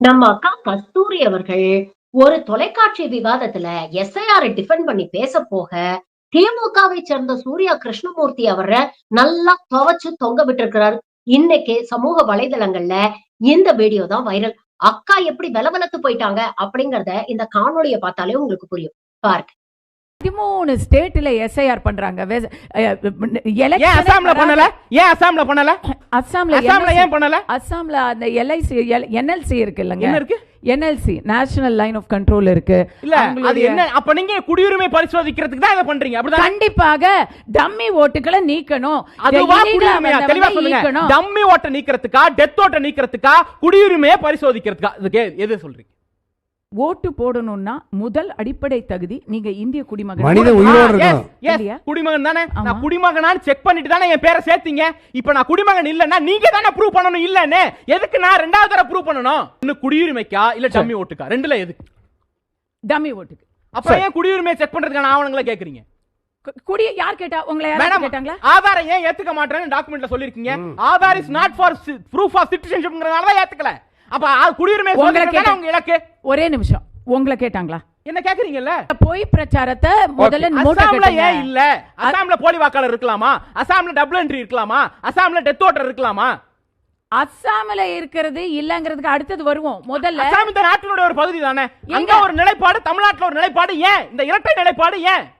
நம்ம அக்கா கஸ்தூரி அவர்கள் ஒரு தொலைக்காட்சி விவாதத்துல எஸ்ஐஆர் டிஃபெண்ட் பண்ணி பேச போக திமுகவை சேர்ந்த சூர்யா கிருஷ்ணமூர்த்தி அவரை நல்லா துவச்சு தொங்க விட்டு இன்னைக்கு சமூக வலைதளங்கள்ல இந்த வீடியோ தான் வைரல் அக்கா எப்படி வெலவெலத்து போயிட்டாங்க அப்படிங்கறத இந்த காணொலியை பார்த்தாலே உங்களுக்கு புரியும். பாருங்க. பதிமூணு ஸ்டேட்ல எஸ்ஐஆர் பண்றாங்க. அசாம்ல பண்ணல? ஏன் அசாம்ல பண்ணல? அசாம்ல NLC ஏன் பண்ணல? அஸ்ஸாம்ல அந்த எல்ஐசி என்எல்சி இருக்கு இல்லங்க. என்ன இருக்கு? NLC national line of control இருக்கு. இல்ல அது என்ன? அப்ப நீங்க குடியுரிமை பரிசோதிக்கிறதுக்கு தான் இதை பண்றீங்க. அப்படிதான்? கண்டிப்பாக டம்மி ஓட்டுகளை நீக்கணும். அதுவா குடியுரிமையா தெளிவா சொல்லுங்க. டம்மி ஓட்ட நீக்கிறதுக்கா டெத் ஓட்ட நீக்கிறதுக்கா குடியுரிமையை பரிசோதிக்கிறதுக்கா? இதுக்கு எது சொல்றீங்க? ஓட்டு போடணும்னா முதல் அடிப்படை தகுதி நீங்க இந்திய குடிமகன். மனித உயிரோடு இருக்கணும். குடிமகன் தானே. நான் குடிமகனான்னு செக் பண்ணிட்டு தானே என் பேரை சேர்த்தீங்க. இப்ப நான் குடிமகன் இல்லன்னா நீங்க தானே ப்ரூவ் பண்ணணும் இல்லன்னு. எதுக்கு நான் ரெண்டாவது தடவை ப்ரூவ் பண்ணணும்? இன்னும் குடியுரிமைக்கா இல்ல டம்மி ஓட்டுக்கா? ரெண்டுல எதுக்கு? டம்மி ஓட்டுக்கு. அப்புறம் ஏன் குடியுரிமையை செக் பண்றதுக்கான ஆவணங்களை கேக்குறீங்க? கு- குடி யார் கேட்டா? உங்களை மேடம் கேட்டாங்களா? ஆதாரம் ஏன் ஏத்துக்க மாட்டேன்னு டாக்குமெண்ட்ல சொல்லிருக்கீங்க Aadhaar is not for proof of சிட்டிசன்ஷிப்ங்கறதால தான் ஏத்துக்கல. அப்ப குடியுரிமை. உங்க இலக்கு. ஒரே நிமிஷம். உங்களை கேட்டாங்களா? என்ன கேக்குறீங்கல்ல? பொய் பிரச்சாரத்தை முதல்ல அசாம்ல. ஏன் இல்ல? அசாம்ல போலி வாக்காளர் இருக்கலாமா? அசாம்ல டபுள் என்ட்ரி இருக்கலாமா? அசாம்ல டெத் ஓட்டர் இருக்கலாமா? அஸ்ஸாம்ல இருக்கிறது இல்லங்கிறதுக்கு அடுத்தது வருவோம். முதல்ல அசாம் இந்த நாட்டினுடைய ஒரு பகுதி தானே. அங்க? ஒரு நிலைப்பாடு தமிழ்நாட்டுல ஒரு நிலைப்பாடு ஏன்? இந்த இரட்டை நிலைப்பாடு ஏன்?